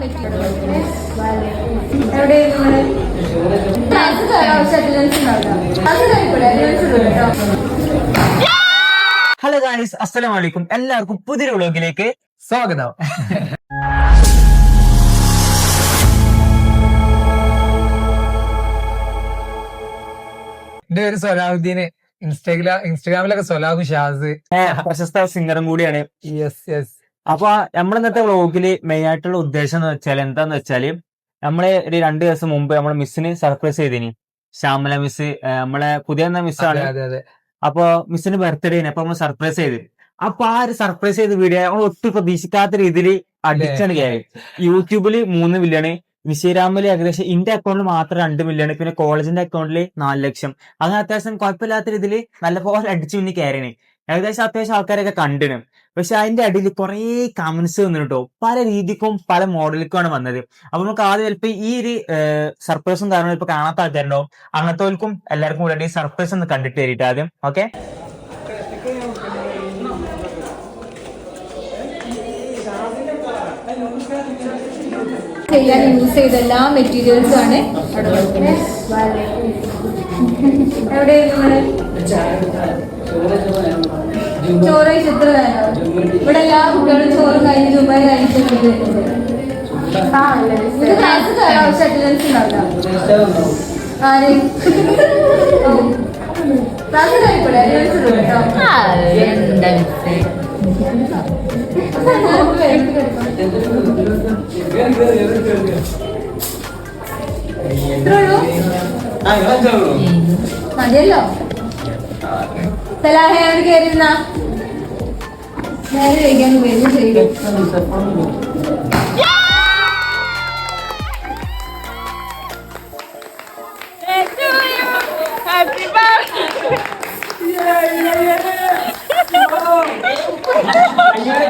Hello guys അസ്സലാം വലൈക്കും എല്ലാവർക്കും പുതിയൊരു വ്ളോഗിലേക്ക് സ്വാഗതം. എന്റെ പേര് സൊലാഹുദ്ദീന്. ഇൻസ്റ്റാഗ്രാം ഇൻസ്റ്റാഗ്രാമിലൊക്കെ സൊലാഹു ഷാസ്. പ്രശസ്ത സിംഗറും കൂടിയാണ്. യെസ് യെസ് അപ്പൊ നമ്മൾ ഇന്നത്തെ വ്ളോഗിൽ മെയിൻ ആയിട്ടുള്ള ഉദ്ദേശം എന്ന് വെച്ചാൽ എന്താന്ന് വെച്ചാൽ നമ്മളെ ഒരു രണ്ട് ദിവസം മുമ്പ് നമ്മളെ മിസ്സിന് സർപ്രൈസ് ചെയ്തിനി. ശ്യാമല മിസ് നമ്മളെ പുതിയ മിസ്സാണ് അപ്പൊ മിസ്സിന് ബർത്ത്ഡേ അപ്പൊ നമ്മൾ സർപ്രൈസ് ചെയ്ത്. അപ്പൊ ആ ഒരു സർപ്രൈസ് ചെയ്ത വീഡിയോ നമ്മൾ ഒട്ടും പ്രതീക്ഷിക്കാത്ത രീതിയിൽ അടിച്ചാണ് കയറി യൂട്യൂബിൽ മൂന്ന് മില്യണ് വിശ്വരാമിൽ ഏകദേശം ഇന്റെ അക്കൗണ്ടിൽ മാത്രം രണ്ട് മില്യൺ പിന്നെ കോളേജിന്റെ അക്കൗണ്ടിൽ നാല് ലക്ഷം. അങ്ങനെ അത്യാവശ്യം കുഴപ്പമില്ലാത്ത രീതിയിൽ നല്ലപോലെ അടിച്ചു മുന്നിൽ കയറിന് ഏകദേശം അത്യാവശ്യം ആൾക്കാരൊക്കെ കണ്ടിന്. പക്ഷെ അതിന്റെ അടിയിൽ കുറെ കമന്റ്സ് വന്നു കേട്ടോ പല രീതിക്കും പല മോഡലിക്കുമാണ് വന്നത്. അപ്പൊ നമുക്ക് ആദ്യം ചിലപ്പോ ഈ ഒരു സർപ്രൈസും കാരണം ഇപ്പൊ കാണാത്ത ആൾക്കാരുണ്ടാവും അങ്ങനത്തെ എല്ലാവർക്കും കൂടെ സർപ്രൈസ് ഒന്ന് കണ്ടിട്ട് തരിട്ട് ആദ്യം. ഓക്കെ ചെയ്യാൻ യൂസ് ചെയ്ത എല്ലാ മെറ്റീരിയൽസും ആണ് അവിടെ ചോറ് ചിത്ര ഇവിടെ എല്ലാ കുട്ടികളും ചോറ് കഴിഞ്ഞ് ദുബായ് കഴിച്ചിട്ടുണ്ട് ഇത് ക്ലാസ് കയറാൻ പക്ഷെ അറ്റൻഡൻസ് ഉണ്ടാവില്ല. ആര്? ക്ലാസ് കഴിക്കൂടെ അറ്റൻഡൻസ് ഇടും കേട്ടോ ഇത്രേ ഉള്ളൂ? മതിയല്ലോ? സലാഹ എവിടെ കയറിയിരുന്ന നേരെ കഴിക്കാൻ വരും ചെയ്യും Happy birthday.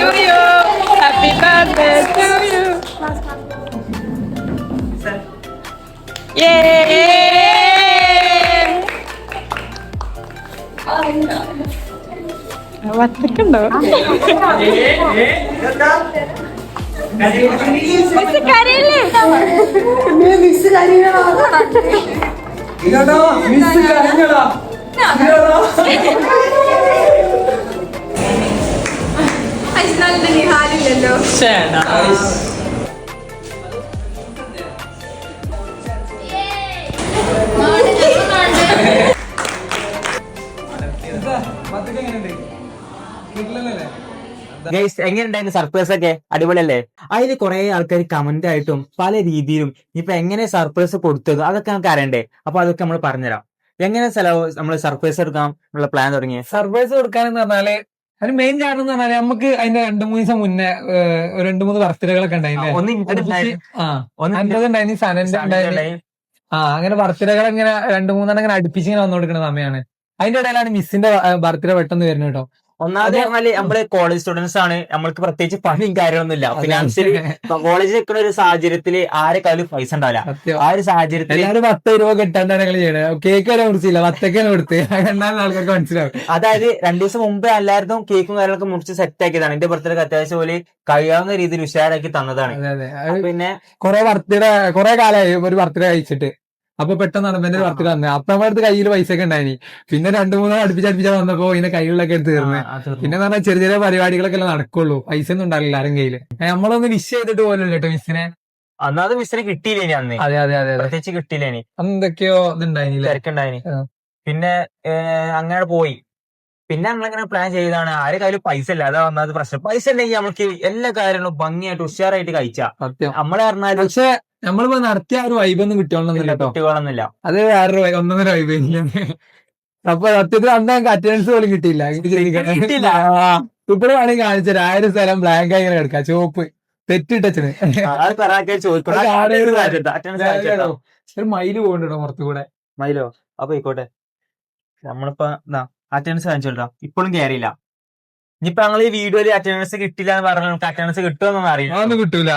to you. Yay! വത്തക്കുണ്ടോ നിഹാലില്ലല്ലോ എങ്ങനെയുണ്ടായിരുന്നു സർപ്രൈസ് ഒക്കെ? അടിപൊളിയല്ലേ? അതിൽ കുറെ ആൾക്കാർ കമന്റ് ആയിട്ടും പല രീതിയിലും ഇപ്പൊ എങ്ങനെ സർപ്രൈസ് കൊടുത്തത് അതൊക്കെ നമുക്ക് അറിയണ്ടേ? അപ്പൊ അതൊക്കെ നമ്മൾ പറഞ്ഞുതരാം. എങ്ങനെ സ്ഥലം നമ്മൾ സർപ്രൈസ് എടുക്കാം ഉള്ള പ്ലാൻ തുടങ്ങിയത് സർപ്രൈസ് കൊടുക്കാനെന്ന് പറഞ്ഞാൽ അതിന് മെയിൻ കാരണം എന്ന് പറഞ്ഞാൽ നമുക്ക് അതിന്റെ രണ്ടു മൂന്ന് ദിവസം മുന്നേ രണ്ടു മൂന്ന് ബർത്ത്ഡേകളൊക്കെ സനന്റെ ഉണ്ടായിരുന്നു ആ അങ്ങനെ ബർത്ത്ഡേകൾ ഇങ്ങനെ രണ്ടു മൂന്നെണ്ണം ഇങ്ങനെ അടുപ്പിച്ച് ഇങ്ങനെ വന്നു കൊടുക്കുന്ന സമയമാണ് അതിന്റെ ഇടയിലാണ് മിസ്സിന്റെ ബർത്ത്ഡേ പെട്ടെന്ന് വരുന്നത് കേട്ടോ. ഒന്നാമത് പറഞ്ഞാൽ നമ്മൾ കോളേജ് സ്റ്റുഡൻസ് ആണ്. നമ്മൾക്ക് പ്രത്യേകിച്ച് പണിയും കാര്യമൊന്നുമില്ല. ഫിനാൻഷ്യലി കോളേജിൽ നിൽക്കുന്ന ഒരു സാഹചര്യത്തിൽ ആരെ കയ്യിലും പൈസ ഉണ്ടാവില്ല. ആ ഒരു സാഹചര്യത്തിൽ പത്ത് രൂപ കിട്ടാണ്ടാണ് ഞങ്ങൾ ചെയ്യണത് കേക്ക് വരെ മുറിച്ചില്ല. പത്തൊക്കെയാണ് കൊടുത്ത്. എന്നാലും ആൾക്കാർക്ക് മനസ്സിലാവും. അതായത് രണ്ടു ദിവസം മുമ്പേ എല്ലാവരും കേക്കും കാര്യങ്ങളൊക്കെ മുറിച്ച് സെറ്റ് ആക്കിയതാണ്. എന്റെ ബർത്ത്ഡേ അത്യാവശ്യം പോലെ കഴിയാവുന്ന രീതിയിൽ ഉഷാറാക്കി തന്നതാണ്. പിന്നെ കൊറേ ബർത്ത്ഡേ കൊറേ കാലമായി ഒരു ബർത്ത്ഡേ കഴിച്ചിട്ട്. അപ്പൊ പെട്ടെന്ന് എന്റെ ഒരു ബർത്ത്ഡേ വന്നത്. അപ്പൊ നമ്മുടെ അടുത്ത് കയ്യിൽ പൈസ ഒക്കെ ഉണ്ടായിനി. പിന്നെ രണ്ടു മൂന്നോ അടുപ്പിച്ച് അടുപ്പിച്ച് വന്നപ്പോ ഇതിന്റെ കയ്യിലൊക്കെ എടുത്ത് തീർന്ന്. പിന്നെ പറഞ്ഞാൽ ചെറിയ ചെറിയ പരിപാടികളൊക്കെ അല്ലേ നടക്കുള്ളൂ. പൈസ ഒന്നും ഉണ്ടാവില്ല ആരും കയ്യിൽ. നമ്മളൊന്ന് വിഷ് ചെയ്തിട്ട് പോലും കേട്ടോ മിസ്സിനെ. അന്നാത് മിസ്സിനെ കിട്ടിയില്ലേനി അന്ന്. അതെ അതെ അതെ പ്രത്യേകിച്ച് കിട്ടിയില്ലേനി. അന്ന് എന്തൊക്കെയോ തിരക്കുണ്ടായിനി. ആ. പിന്നെ അങ്ങനെ പോയി. പിന്നെ നമ്മളിങ്ങനെ പ്ലാൻ ചെയ്താണ് ആരെ കയ്യിൽ പൈസ ഇല്ല. അതാ വന്നത് പ്രശ്നം. പൈസ ഉണ്ടെങ്കിൽ നമ്മൾക്ക് എല്ലാ കാര്യങ്ങളും ഭംഗിയായിട്ട് ഉഷാറായിട്ട് കഴിച്ചാ. നമ്മളെ പറഞ്ഞാൽ പക്ഷെ നമ്മളിപ്പോ നടത്തിയ ആ ഒരു വൈബൊന്നും കിട്ടിയോളന്നില്ല കേട്ടോ കുട്ടികളൊന്നുമില്ല അത് വേറൊരു ഒന്നും ഒന്നൊന്നര വൈബ് അപ്പൊ സത്യത്തിൽ അന്ന് ഞങ്ങൾക്ക് അറ്റൻഡൻസ് പോലും കിട്ടിയില്ല. കിട്ടിയില്ല. വേണമെങ്കിൽ കാണിച്ചത്. ആയിരം സ്ഥലം ബ്ലാങ്ക് ആയി ഇങ്ങനെ കിടക്കാം ചുവപ്പ്. തെറ്റിട്ടച്ചന് ഒരു മൈൽ പോകണ്ടോ പുറത്തു കൂടെ. മൈലോ അപ്പൊ ആയിക്കോട്ടെ നമ്മളിപ്പോ അറ്റൻഡൻസ് കാണിച്ചോട്ടോ ഇപ്പോഴും കയറിയില്ല ഇനിയിപ്പോ ഞങ്ങൾ ഈ വീഡിയോയിൽ അറ്റൻഡൻസ് കിട്ടില്ല എന്ന് പറഞ്ഞു നമുക്ക് അറ്റൻഡൻസ് കിട്ടുമെന്നൊന്നും അറിയില്ല. കിട്ടൂല.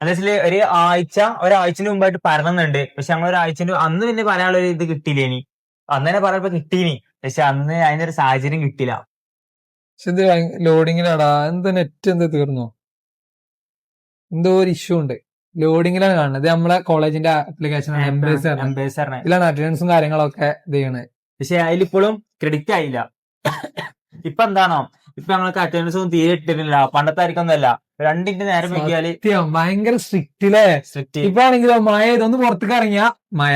എന്താ വെച്ചാൽ ഒരു ആഴ്ച ഒരാഴ്ചന് മുമ്പായിട്ട് പറയുന്നുണ്ട് പക്ഷെ ഞങ്ങൾ ഒരാഴ്ച അന്ന് പിന്നെ പറയാനുള്ള ഒരു ഇത് കിട്ടിയില്ല ഇനി? അന്ന് തന്നെ പറയുമ്പോ കിട്ടീനി. പക്ഷെ അന്ന് അതിനൊരു സാഹചര്യം കിട്ടില്ല പക്ഷെ ഇത് ലോഡിങ്ങിലാടാ എന്താ നെറ്റ് എന്താ തീർന്നോ? എന്തോ ഒരു ഇഷ്യൂ ഉണ്ട്. ലോഡിങ്ങിലാണ് കാണുന്നത്. നമ്മളെ കോളേജിന്റെ ആപ്ലിക്കേഷൻ ഇതിലാണ് അറ്റൻഡൻസും കാര്യങ്ങളൊക്കെ ഇത് ചെയ്യണത്. പക്ഷെ അതിലിപ്പോഴും ക്രെഡിറ്റ് ആയില്ല. ഇപ്പൊ എന്താണോ? ഇപ്പൊ ഞങ്ങൾക്ക് അറ്റൻഡൻസ് ഒന്നും തീരെ ഇട്ടിട്ടില്ല പണ്ടത്തെ ആയിരിക്കൊന്നല്ല രണ്ടിന്റെ നേരം സത്യം ഭയങ്കര സ്ട്രിക്റ്റിലെ സ്ട്രിക്റ്റ് ഇപ്പൊ ആണെങ്കിലോ മഴ ഇതൊന്ന് പുറത്തേക്ക് ഇറങ്ങിയ മഴ.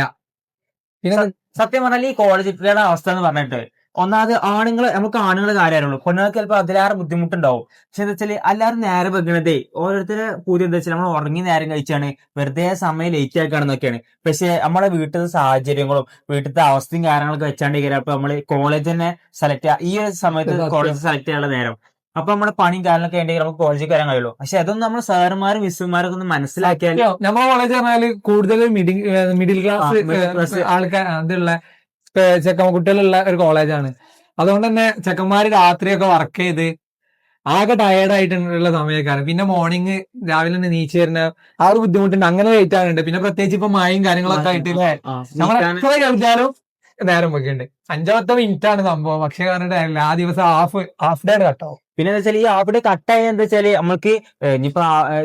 പിന്നെ സത്യം പറഞ്ഞാൽ ഈ കോളേജ് കോളേജിലെ അവസ്ഥ എന്ന് പറഞ്ഞിട്ട് ഒന്നാമത് ആണുങ്ങൾ നമുക്ക് ആണുങ്ങൾ കാര്യമാണുള്ളൂ പെണ്ണുങ്ങൾക്ക് ചിലപ്പോൾ അതിലേറെ ബുദ്ധിമുട്ടുണ്ടാവും. പക്ഷെ എന്താ വെച്ചാൽ എല്ലാവരും നേരെ വെക്കണതേ ഓരോരുത്തരെ പൂതി എന്താ വെച്ചാൽ നമ്മൾ ഉറങ്ങി നേരം കഴിച്ചാണ്. വെറുതെ സമയം ലേറ്റ് ആക്കുകയാണെന്നൊക്കെയാണ് പക്ഷെ നമ്മുടെ വീട്ടിലെ സാഹചര്യങ്ങളും വീട്ടിലത്തെ അവസ്ഥയും കാര്യങ്ങളൊക്കെ വെച്ചാണ്ട് കയറി അപ്പൊ നമ്മൾ കോളേജ് തന്നെ സെലക്ട് ഈ ഒരു സമയത്ത് കോളേജ് സെലക്ട് ചെയ്യാനുള്ള നേരം. അപ്പൊ നമ്മുടെ പണിയും കാര്യങ്ങളൊക്കെ ഉണ്ടെങ്കിൽ നമുക്ക് കോളേജിൽ വരാൻ കഴിയുള്ളൂ. പക്ഷെ അതൊന്നും നമ്മൾ സാറുമാരും മിസ്സുമാരൊക്കെ ഒന്ന് മനസ്സിലാക്കിയാൽ നമ്മൾ കോളേജ് പറഞ്ഞാൽ കൂടുതൽ മിഡിൽ മിഡിൽ ക്ലാസ് ആൾക്കാർ അതുള്ള ചെക്കൻ കുട്ടികളുള്ള ഒരു കോളേജാണ് അതുകൊണ്ട് തന്നെ ചെക്കന്മാര് രാത്രിയൊക്കെ വർക്ക് ചെയ്ത് ആകെ ടയേർഡ് ആയിട്ടുള്ള സമയക്കാരൻ പിന്നെ മോർണിംഗ് രാവിലെ തന്നെ നീച്ചു വരുന്ന ആ ഒരു ബുദ്ധിമുട്ടുണ്ട്. അങ്ങനെ ലേറ്റ് ആകുന്നുണ്ട് പിന്നെ പ്രത്യേകിച്ച് ഇപ്പൊ മഴയും കാര്യങ്ങളൊക്കെ ആയിട്ട് എത്ര കളിച്ചാലും നേരം വെക്കുന്നുണ്ട്. അഞ്ചാമത്തെ മിനിറ്റ് ആണ് സംഭവം. പക്ഷെ കാരണം ആ ദിവസം ഹാഫ് ഹാഫ് ഡേ കട്ടാവും പിന്നെ എന്താ വെച്ചാൽ ഈ അവിടെ കട്ടായ എന്താ വെച്ചാൽ നമ്മൾക്ക് ഇനിയിപ്പോ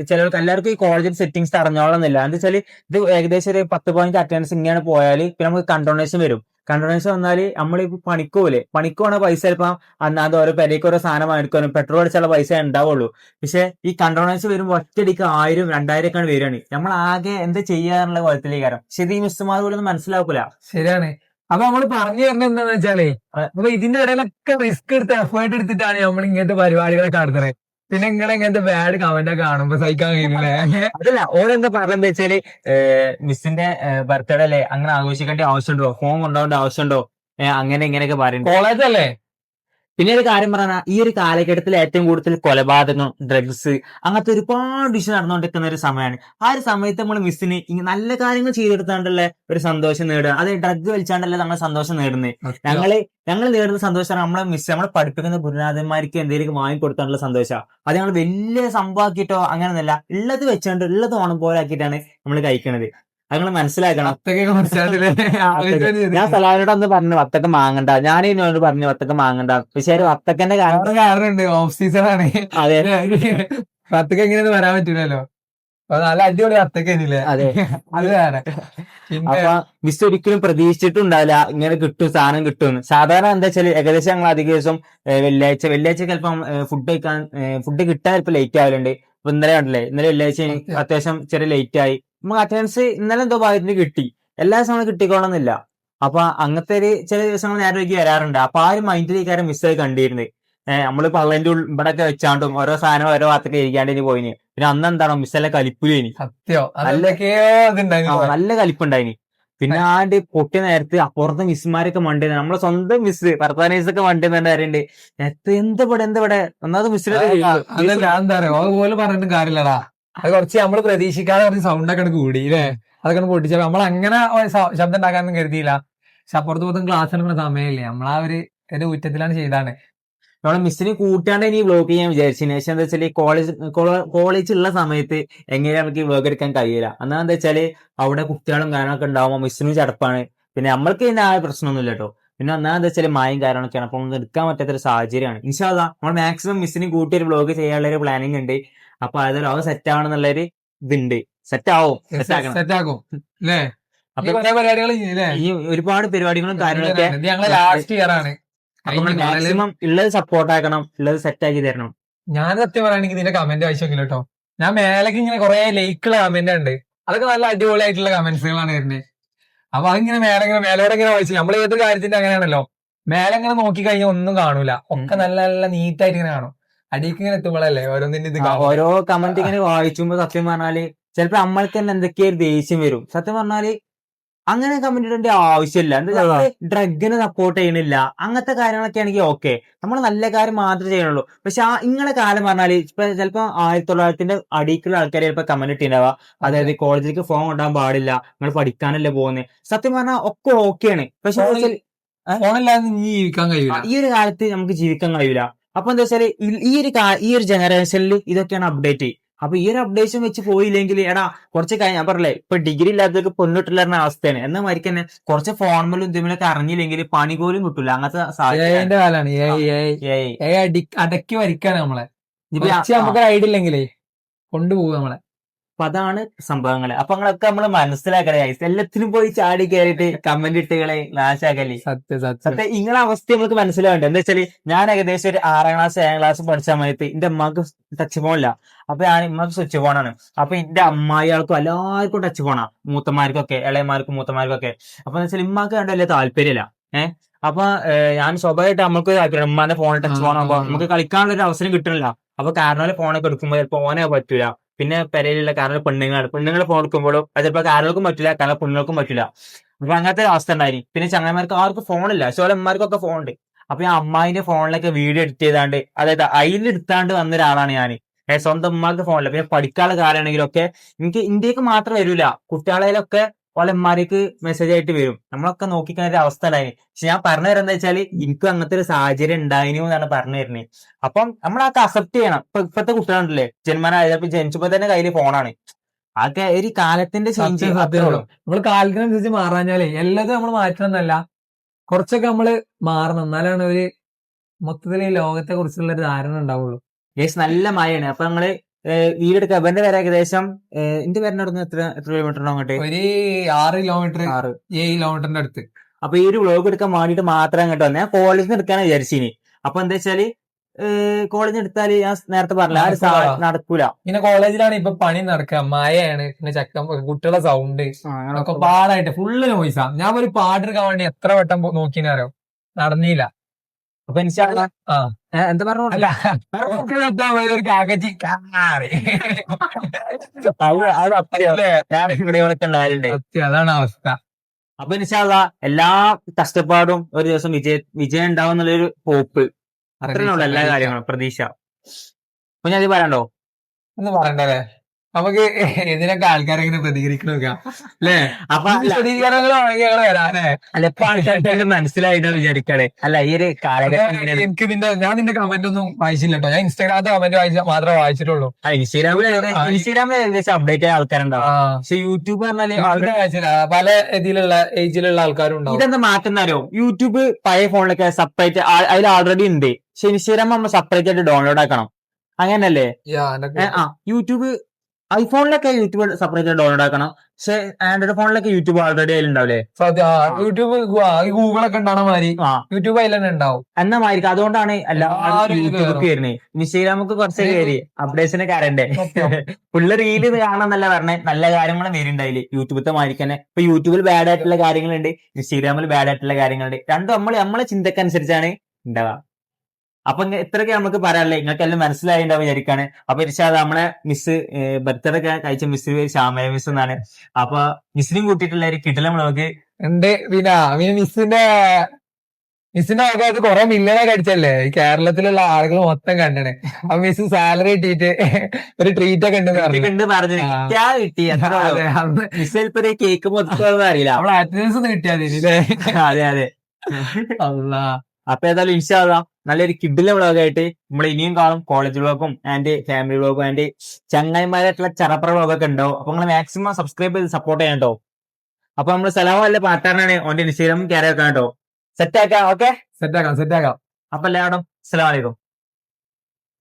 ചിലർക്ക് എല്ലാവർക്കും ഈ കോളേജിൽ സെറ്റിംഗ്സ് അറിഞ്ഞോളന്നില്ല എന്താ വെച്ചാൽ ഇത് ഏകദേശം ഒരു പത്ത് പോയിന്റ് അറ്റൻഡൻസ് ഇങ്ങനെ പോയാൽ പിന്നെ നമുക്ക് കണ്ടോണേഷൻ വരും. കണ്ടോണേഷൻ വന്നാൽ നമ്മൾ പണിക്കൂലെ പണിക്കൂലേ? പോണ പൈസ ചിലപ്പോൾ അന്നാത് ഓരോ പെരയ്ക്ക് ഓരോ സാധനം എടുക്കാനും പെട്രോൾ അടിച്ചുള്ള പൈസ ഉണ്ടാവുള്ളൂ. പക്ഷെ ഈ കണ്ടോണേഷൻ വരുമ്പോൾ ഒറ്റയടിക്ക് ആയിരം രണ്ടായിരം ഒക്കെയാണ് വരികയാണ്. നമ്മൾ ആകെ എന്താ ചെയ്യാന്നുള്ള കുഴപ്പത്തിലേക്ക് കാരണം പക്ഷെ ഇത് ഈ മിസ്സുമാർ പോലും മനസ്സിലാക്കൂല ശരിയാണ്. അപ്പൊ നമ്മൾ പറഞ്ഞു തരുന്നത് എന്താണെന്ന് വെച്ചാലേ അപ്പൊ ഇതിന്റെ ഇടയിലൊക്കെ റിസ്ക് എടുത്ത് എഫേർട്ട് എടുത്തിട്ടാണ് നമ്മൾ ഇങ്ങനത്തെ പരിപാടികളൊക്കെ നടത്തുന്നത്. പിന്നെ ഇങ്ങനെ ഇങ്ങനത്തെ ബാഡ് കമന്റ് ഒക്കെ കാണുമ്പോ സഹിക്കാൻ കഴിയുന്നില്ലേ അതല്ല ഓരെന്താ പറഞ്ഞെന്ന് വെച്ചാൽ മിസ്സിന്റെ ബർത്ത്ഡേ അല്ലേ? അങ്ങനെ ആഘോഷിക്കേണ്ട ആവശ്യമുണ്ടോ? ഹോം കൊണ്ടുപോകേണ്ട ആവശ്യമുണ്ടോ? അങ്ങനെ ഇങ്ങനെയൊക്കെ പറയുന്നത്. കോളേജ് അല്ലേ? പിന്നെ ഒരു കാര്യം പറഞ്ഞാൽ ഈ ഒരു കാലഘട്ടത്തിൽ ഏറ്റവും കൂടുതൽ കൊലപാതകം ഡ്രഗ്സ് അങ്ങനത്തെ ഒരുപാട് ഇഷ്യൂ നടന്നുകൊണ്ടിരിക്കുന്ന ഒരു സമയമാണ് ആ ഒരു സമയത്ത് നമ്മൾ മിസ്സിന് നല്ല കാര്യങ്ങൾ ചെയ്തെടുത്താണ്ടുള്ള ഒരു സന്തോഷം നേടുക. അത് ഡ്രഗ് വലിച്ചാണ്ടല്ലേ നമ്മൾ സന്തോഷം നേടുന്നത് ഞങ്ങൾ ഞങ്ങൾ നേടുന്ന സന്തോഷമാണ് നമ്മളെ മിസ് നമ്മളെ പഠിപ്പിക്കുന്ന ഗുരുനാഥന്മാർക്ക് എന്തെങ്കിലും വാങ്ങിക്കൊടുത്താനുള്ള സന്തോഷമാണ് അത് ഞങ്ങൾ വലിയ സംഭവമാക്കിയിട്ടോ അങ്ങനെയൊന്നുമല്ല ഉള്ളത് വെച്ചാണ്ട് ഉള്ളത് ഓണം പോലെ ആക്കിയിട്ടാണ് നമ്മൾ കഴിക്കണത്. അത് നിങ്ങൾ മനസ്സിലാക്കണം. ഞാൻ സലാമിനോട് അന്ന് പറഞ്ഞു വത്തക്ക മാങ്ങണ്ട. ഞാൻ ഇതിനോട് പറഞ്ഞു വത്തക്ക മാങ്ങണ്ട. പക്ഷേ വത്തക്കന്റെ കാരണം കാരണമുണ്ട് ഓഫ് സീസൺ ആണ്. അതെ. വത്തക്ക എങ്ങനെയൊന്നും വരാൻ പറ്റൂലല്ലോ. അപ്പൊ നല്ല അടിപൊളി വത്തക്കല്ലേ അതെ. അത് വേറെ. അപ്പൊ മിസ് ഒരിക്കലും പ്രതീക്ഷിച്ചിട്ടുണ്ടാവില്ല. ഇങ്ങനെ കിട്ടും സാധനം കിട്ടും. സാധാരണ എന്താ വെച്ചാൽ ഏകദേശം ഞങ്ങൾ അധിക ദിവസം വെള്ളിയാഴ്ച വെള്ളിയാഴ്ച ചിലപ്പം ഫുഡ് കഴിക്കാൻ ഫുഡ് കിട്ടാൻ ചിലപ്പോൾ ലേറ്റ് ആവലുണ്ട്. ഇപ്പൊ ഇന്നലെ ഉണ്ടല്ലേ ഇന്നലെ വെള്ളിയാഴ്ച അത്യാവശ്യം ചെറിയ ലേറ്റ് ആയി. നമുക്ക് അറ്റൻഡൻസ് ഇന്നലെ എന്തോ ഭാഗത്തിന് കിട്ടി. എല്ലാ ദിവസവും കിട്ടിക്കോണമെന്നില്ല അപ്പൊ അങ്ങനത്തെ ഒരു ചില ദിവസങ്ങൾ നേരെ വൈകി വരാറുണ്ട്. അപ്പൊ ആ ഒരു മൈൻഡിലേക്കാരും മിസ്സായി കണ്ടിരുന്നത് ഏഹ് നമ്മൾ പള്ളേന്റെ ഇവിടെയൊക്കെ വെച്ചാണ്ടും ഓരോ സാധനം ഓരോ ഭാഗത്തൊക്കെ ഇരിക്കാണ്ട് ഇനി പോയിന്. പിന്നെ അന്ന് എന്താണോ മിസ്സല്ല കലിപ്പുലേനി സത്യോ. നല്ല- നല്ല കലിപ്പുണ്ടായിനി. പിന്നെ ആണ്ട് പൊട്ടിയ നേരത്ത് അപ്പുറത്തെ മിസ്സുമാരൊക്കെ മണ്ടി നമ്മളെ സ്വന്തം മിസ് ഭർത്താനീസ് ഒക്കെ മണ്ടി തന്നെ അറിയണ്ട് എത്ര എന്താ ഇവിടെ എന്താ ഇവിടെ? ഒന്നാമത് മിസ്സിലെ അതുപോലെ പറഞ്ഞിട്ടും കാര്യമില്ലടാ. അത് കുറച്ച് നമ്മൾ പ്രതീക്ഷിക്കാതെ കുറച്ച് സൗണ്ട് ഒക്കെ കൂടി അല്ലേ അതൊക്കെ പൊട്ടിച്ച നമ്മൾ അങ്ങനെ ശബ്ദം ഉണ്ടാക്കാനൊന്നും കരുതിയില്ല. പക്ഷെ അപ്പുറത്ത് പുറത്തും ക്ലാസ് എടുക്കുന്ന സമയമില്ലേ നമ്മളാ ഒരു ഒരു ഊറ്റത്തിലാണ് ചെയ്താണ് നമ്മളെ മിസ്സിനെ കൂട്ടാണ്ട് ഇനി വ്ലോഗ് ചെയ്യാൻ വിചാരിച്ചു പക്ഷെ എന്താ വെച്ചാൽ കോളേജ് കോളേജ് ഉള്ള സമയത്ത് എങ്ങനെയാണ് നമുക്ക് വ്ലോഗ് എടുക്കാൻ കഴിയില്ല. എന്നാ എന്താ വെച്ചാൽ അവിടെ കുട്ടികളും കാര്യങ്ങളൊക്കെ ഉണ്ടാവുമ്പോൾ മിസ്സിനും ചടപ്പാണ്. പിന്നെ നമ്മൾക്ക് ഇതിന്റെ ആ പ്രശ്നമൊന്നുമില്ല കേട്ടോ പിന്നെ ഒന്നാമത് എന്താ വെച്ചാൽ മായും കാര്യങ്ങളൊക്കെയാണ്. അപ്പൊ ഒന്നും എടുക്കാൻ പറ്റാത്ത ഒരു സാഹചര്യമാണ് ഇൻഷാല്ല നമ്മൾ മാക്സിമം മിസ്സിനെ കൂട്ടി ഒരു വ്ലോഗ് ചെയ്യാനുള്ള ഒരു പ്ലാനിങ് ഉണ്ട്. അപ്പൊ ഏതായാലും അവ സെറ്റ് ആവണം എന്നുള്ളൊരു ഇതുണ്ട്. സെറ്റ് ആവും. സെറ്റ് ആക്കണം. സെറ്റ് ആക്കും. അല്ലേ പരിപാടികൾ ഈ ഒരുപാട് പരിപാടികളും കാര്യങ്ങളൊക്കെ ഞങ്ങളെ ലാസ്റ്റ് ഇയർ ആണ്. മാക്സിമം ഉള്ളത് സപ്പോർട്ട് ആക്കണം ഉള്ളത് സെറ്റ് ആക്കി തരണം. ഞാൻ സത്യം പറയുകയാണെങ്കിൽ നിന്റെ കമന്റ് ആവശ്യമില്ല കേട്ടോ. ഞാൻ മേലേക്ക് ഇങ്ങനെ കുറെ ലൈക്കുള്ള കമന്റ് ഉണ്ട്. അതൊക്കെ നല്ല അടിപൊളിയായിട്ടുള്ള കമന്റ്സുകളാണ് വരുന്നത്. അപ്പൊ അതിങ്ങനെ മേലെ ഇങ്ങനെ മേലോടെ ഇങ്ങനെ വായിച്ചു നമ്മൾ ഏത് കാര്യത്തിന്റെ അങ്ങനെയാണല്ലോ. മേലെ ഇങ്ങനെ നോക്കി കഴിഞ്ഞാൽ ഒന്നും കാണൂല. ഒക്കെ നല്ല നല്ല നീറ്റായിട്ട് ഇങ്ങനെ കാണും. അടിയിക്ക് ഇങ്ങനെ എത്തുമ്പോഴല്ലേ ഓരോന്നിന്റെ ഇത് ഓരോ കമന്റ് ഇങ്ങനെ വായിച്ചുമ്പോ സത്യം പറഞ്ഞാൽ ചിലപ്പോ നമ്മൾക്ക് തന്നെ എന്തൊക്കെയൊരു ദേഷ്യം വരും. സത്യം പറഞ്ഞാൽ അങ്ങനെ കമന്റ് ഇടേണ്ട ആവശ്യമില്ല. എന്താ ഡ്രഗിനെ സപ്പോർട്ട് ചെയ്യണില്ല. അങ്ങനത്തെ കാര്യങ്ങളൊക്കെ ആണെങ്കിൽ ഓക്കെ നമ്മൾ നല്ല കാര്യം മാത്രമേ ചെയ്യണുള്ളൂ പക്ഷെ ആ ഇങ്ങനെ കാലം പറഞ്ഞാൽ ഇപ്പൊ ചിലപ്പോ ആയിരത്തി തൊള്ളായിരത്തിന്റെ അടിക്കുള്ള ആൾക്കാർ ചിലപ്പോ കമന്റ് ഇട്ടിണ്ടാവുക അതായത് കോളേജിലേക്ക് ഫോം കൊണ്ടാൻ പാടില്ല. നിങ്ങൾ പഠിക്കാനല്ലേ പോകുന്നത് സത്യം പറഞ്ഞാൽ ഒക്കെ ഓക്കെയാണ് പക്ഷെ ഫോണില്ലാതെ നീ ജീവിക്കാൻ കഴിയില്ല ഈ ഒരു കാലത്ത് നമുക്ക് ജീവിക്കാൻ കഴിയില്ല അപ്പൊ എന്താ വെച്ചാൽ ഈ- ഒരു ഈ ഒരു ജനറേഷനിൽ ഇതൊക്കെയാണ് അപ്ഡേറ്റ് അപ്പൊ ഈ ഒരു അപ്ഡേഷൻ വെച്ച് പോയില്ലെങ്കിൽ എടാ കുറച്ച് കഴിഞ്ഞ ഞാൻ പറഞ്ഞില്ലേ ഇപ്പൊ ഡിഗ്രി ഇല്ലാത്തതൊക്കെ പൊന്നിട്ടില്ല അവസ്ഥയാണ്. എന്നാൽ മാതിരി തന്നെ കുറച്ച് ഫോർമലും ഇതിലൊക്കെ അറിഞ്ഞില്ലെങ്കിൽ പണി പോലും കിട്ടൂല. അങ്ങനത്തെ ഏയ്. അടക്കി വരിക്കാണ് നമ്മളെ. നമുക്ക് ഐഡിയ ഇല്ലെങ്കിലേ കൊണ്ടുപോകും നമ്മളെ. അപ്പൊ അതാണ് സംഭവങ്ങൾ അപ്പൊ അങ്ങനൊക്കെ നമ്മൾ മനസ്സിലാക്കണേ ഐസ് എല്ലാത്തിനും പോയി ചാടി കയറിയിട്ട് കമന്റ് ഇട്ടുകളെ നാശാക്കല്ലേ? സത്യം സത്യം. നിങ്ങളെ അവസ്ഥ നമുക്ക് മനസ്സിലാവണ്ടേ? എന്താ വെച്ചാൽ ഞാൻ ഏകദേശം ഒരു ആറാം ക്ലാസ് ഏഴാം ക്ലാസ് പഠിച്ച സമയത്ത് എന്റെ അമ്മയ്ക്ക് ടച്ച് ഫോണില്ല അപ്പൊ ഞാൻ ഇമ്മക്ക് സ്വിച്ച് ഫോണാണ് അപ്പൊ എന്റെ അമ്മായികൾക്കും എല്ലാവർക്കും ടച്ച് ഫോണാ മൂത്തമാർക്കൊക്കെ ഇളയമാർക്കും മൂത്തമാർക്കൊക്കെ. അപ്പൊ എന്താ വെച്ചാൽ ഇമ്മക്ക് കണ്ട വലിയ താല്പര്യമില്ല ഏഹ് അപ്പൊ ഞാൻ സ്വാഭാവികമായിട്ട് നമുക്ക് താല്പര്യം ഉമ്മാന്റെ ഫോണിൽ ടച്ച് ഫോണാകുമ്പോ. നമുക്ക് കളിക്കാനുള്ള ഒരു അവസരം കിട്ടണില്ല. അപ്പൊ കാരണവരെ ഫോണൊക്കെ എടുക്കുമ്പോൾ ചിലപ്പോ ഓനെ പറ്റൂല. പിന്നെ പെരയിലുള്ള കാരണം പെണ്ണുങ്ങളാണ്. പെണ്ണുങ്ങൾ ഫോൺ എടുക്കുമ്പോഴും അത് ഇപ്പൊ കാരണങ്ങൾക്കും പറ്റില്ല കാരണം പെണ്ണുങ്ങൾക്കും പറ്റില്ല അപ്പൊ അങ്ങനത്തെ അവസ്ഥ ഉണ്ടായി പിന്നെ ചങ്ങന്മാർക്ക് ആർക്കും ഫോണില്ല പക്ഷെ ഫോൺ ഉണ്ട്. അപ്പൊ ഞാൻ അമ്മായിന്റെ ഫോണിലൊക്കെ വീഡിയോ എഡിറ്റ് ചെയ്താണ്ട് അതായത് അതിൽ എടുത്താണ്ട് വന്ന ഒരാളാണ് ഞാൻ സ്വന്തം ഉമ്മാർക്ക് ഫോണില്ല പിന്നെ പഠിക്കാനുള്ള കാര്യമാണെങ്കിലൊക്കെ എനിക്ക് ഇന്ത്യയ്ക്ക് മാത്രം വരില്ല കുട്ടികളെയൊക്കെ ഓലന്മാർക്ക് മെസ്സേജ് ആയിട്ട് വരും. നമ്മളൊക്കെ നോക്കിക്കുന്ന ഒരു അവസ്ഥ ഉണ്ടായിന് പക്ഷെ ഞാൻ പറഞ്ഞു തരുന്നത് വെച്ചാൽ എനിക്കും അങ്ങനത്തെ ഒരു സാഹചര്യം ഉണ്ടായിരുന്നു എന്നാണ് പറഞ്ഞു തരുന്നത് അപ്പം നമ്മളൊക്കെ അക്സെപ്റ്റ് ചെയ്യണം. ഇപ്പൊ ഇപ്പത്തെ കുട്ടികളുണ്ടല്ലേ ജന്മനായ ജനിച്ചപ്പോ തന്നെ കയ്യിൽ ഫോണാണ് അതൊക്കെ ഒരു കാലത്തിന്റെ ചേഞ്ച് നമ്മൾ കാലത്തിനനുസരിച്ച് മാറാഞ്ഞാലേ എല്ലാതും നമ്മൾ മാറ്റണമെന്നല്ല കുറച്ചൊക്കെ നമ്മൾ മാറണം. എന്നാലാണ് ഒരു മൊത്തത്തിൽ ഈ ലോകത്തെ കുറിച്ചുള്ള ഒരു ധാരണ ഉണ്ടാവുള്ളൂ. യെസ് നല്ല മഴയാണ് അപ്പൊ ഞങ്ങൾ ഏഹ് വീടെടുക്കുക അവന്റെ വരെ ഏകദേശം എന്റെ പേരിന് നടന്ന് എത്ര എത്ര കിലോമീറ്റർ ഉണ്ടോ അങ്ങോട്ട്? ഒരു ആറ് കിലോമീറ്റർ ആറ്. ഏഴ് കിലോമീറ്ററിന്റെ അടുത്ത്. അപ്പൊ ഈ ഒരു വ്ളോഗ് എടുക്കാൻ വേണ്ടിട്ട് മാത്രം അങ്ങോട്ട് വന്നേ. കോളേജിൽ നിന്ന് എടുക്കാനാണ് വിചാരിച്ചിനി. അപ്പൊ എന്താ വെച്ചാൽ കോളേജിൽ എടുത്താൽ എടുത്താൽ ഞാൻ നേരത്തെ പറഞ്ഞ ആ ഒരു സാ- നടക്കൂല. നടക്കൂല പിന്നെ കോളേജിലാണ് ഇപ്പൊ പണി നടക്കുക മഴയാണ് പിന്നെ ചക്ക കുട്ടികളെ സൗണ്ട് ഒക്കെ പാടായിട്ട് ഫുള്ള് നോയിസാ ഞാൻ ഒരു പാട്ടെടുക്കാൻ വേണ്ടി എത്ര വട്ടം നോക്കിനാരോ നടന്നില്ല അപ്പൊ എനിക്ക് ആ. എന്താ പറഞ്ഞു അതാണ് അവസ്ഥ. അപ്പൊ നിശാദ എല്ലാ കഷ്ടപ്പാടും ഒരു ദിവസം വിജയ വിജയം ഉണ്ടാവും എന്നുള്ളൊരു ഹോപ്പ് അത്രേ ഉള്ളൂ എല്ലാ കാര്യങ്ങളും പ്രതീക്ഷ. അപ്പൊ ഞാൻ ഇത് പറയണ്ടോ? ഒന്ന് പറയണ്ടല്ലേ നമുക്ക് ഇതിനൊക്കെ ആൾക്കാരെ ഇങ്ങനെ പ്രതികരിക്കണ അല്ലേ? അപ്പൊ വരാനേ അല്ല. ഇപ്പൊ ആൾക്കാർക്ക് മനസ്സിലായിട്ട് വിചാരിക്കണേ. അല്ല ഈ ഒരു കാലഘട്ടം എനിക്ക് നിന്റെ ഞാൻ നിന്റെ കമന്റ് ഒന്നും വായിച്ചില്ല കേട്ടോ. ഞാൻ ഇൻസ്റ്റാഗ്രാമത്തെ കമന്റ് വായിച്ച മാത്രമേ വായിച്ചിട്ടുള്ളൂ. ഇൻസ്റ്റാഗ്രാമിൽ ഇൻസ്റ്റാഗ്രാമിൽ ഏകദേശം അപ്ഡേറ്റ് ആയ ആൾക്കാരുണ്ടാവും. പക്ഷെ യൂട്യൂബ് പറഞ്ഞാൽ വായിച്ചില്ല. പല ഇതിലുള്ള ഏജിലുള്ള ആൾക്കാരും ഉണ്ടാവും. ഇതെന്താ മാറ്റുന്നാരോ യൂട്യൂബ് പഴയ ഫോണിലൊക്കെ സെപ്പറേറ്റ് അതിൽ ഓൾറെഡി ഉണ്ട്. പക്ഷെ ഇൻസ്റ്റാഗ്രാം നമ്മൾ സെപ്പറേറ്റ് ആയിട്ട് ഡൗൺലോഡ് ആക്കണം. അങ്ങനല്ലേ യൂട്യൂബ് ഐഫോണിലൊക്കെ യൂട്യൂബ് സെപ്പറേറ്റ് ഡൗൺലോഡ് ആക്കണം. പക്ഷെ ആൻഡ്രോയിഡ് ഫോണിലൊക്കെ യൂട്യൂബ് ഓൾറെഡി അതിലുണ്ടാവില്ലേ? യൂട്യൂബ് ഗൂഗിൾ ഒക്കെ ഗൂഗിളൊക്കെ ഉണ്ടാവണ മാതിരി യൂട്യൂബ് അതിൽ തന്നെ ഉണ്ടാവും എന്നാ മാതിരി അതുകൊണ്ടാണ് എല്ലാവരും യൂട്യൂബ്. കയറുന്നത് ഇൻസ്റ്റാഗ്രാമൊക്കെ കുറച്ച് കയറി അപ്ഡേഷനെ കയറണ്ടേ ഫുള്ള് റീൽ കാണാന്നല്ല പറഞ്ഞേ. നല്ല കാര്യങ്ങളും വരുന്നുണ്ടായിൽ യൂട്യൂബത്തെ മാതിരി തന്നെ. ഇപ്പൊ യൂട്യൂബിൽ ബാഡ് ആയിട്ടുള്ള കാര്യങ്ങളുണ്ട്. ഇൻസ്റ്റാഗ്രാമിൽ ബാഡ് ആയിട്ടുള്ള കാര്യങ്ങളുണ്ട്. രണ്ടും നമ്മൾ നമ്മളെ ചിന്തക്കനുസരിച്ചാണ് ഉണ്ടാവുക. അപ്പൊ ഇത്രയൊക്കെ നമുക്ക് പറയാല്ലേ നിങ്ങൾക്ക് എല്ലാം മനസ്സിലായിണ്ടാവും വിചാരിക്കാണ്. അപ്പൊ ഇരിച്ചാൽ നമ്മളെ മിസ് ബർത്ത്ഡേ ഒക്കെ കഴിച്ച മിസ് ശ്യാമയ മിസ് എന്നാണ്. അപ്പൊ മിസ്സിനും കൂട്ടിയിട്ടുള്ള ഒരു കിട്ടല ഉണ്ട് പിന്നെ പിന്നെ മിസ്സിന്റെ മിസ്സിന്റെ ആൾക്കാർക്ക് കുറെ മില്യണൊക്കെ കഴിച്ചല്ലേ ഈ കേരളത്തിലുള്ള ആളുകൾ മൊത്തം കണ്ടണേ. അപ്പൊ മിസ് സാലറി കിട്ടിയിട്ട് ഒരു ട്രീറ്റ് ഒക്കെ ഉണ്ട് പറഞ്ഞു. കിട്ടി മിസ് ചിലപ്പോ കേക്ക് മൊത്തം അറിയില്ല. അവളെ അറ്റൻഡൻസ് ഒന്ന് കിട്ടിയാൽ അതെ അതെ. അല്ലാ അപ്പൊ ഏതായാലും ഇൻഷാല്ല നല്ലൊരു കിഡിലെ വ്ളോഗായിട്ട് നമ്മൾ ഇനിയും കാണും കോളേജ് വ്ളോഗും ആൻഡ് ഫാമിലി വ്ളോഗും ആൻഡ് ചങ്ങായിമാരായിട്ടുള്ള ചറപ്പറ വ്ളോഗൊക്കെ ഉണ്ടാവും. അപ്പൊ നിങ്ങൾ മാക്സിമം സബ്സ്ക്രൈബ് ചെയ്ത് സപ്പോർട്ട് ചെയ്യാൻ കേട്ടോ അപ്പൊ നമ്മൾ സലാം അല്ല പാട്ടാറിനാണ് ഓന്റെ ഇൻസ്റ്റാഗ്രാമും ക്യാരി വെക്കാൻ കേട്ടോ സെറ്റ് ആക്കാം ഓക്കെ സെറ്റാക്കാം സെറ്റാക്കാം അപ്പൊ എല്ലാവരും അസ്സലാമലൈക്കും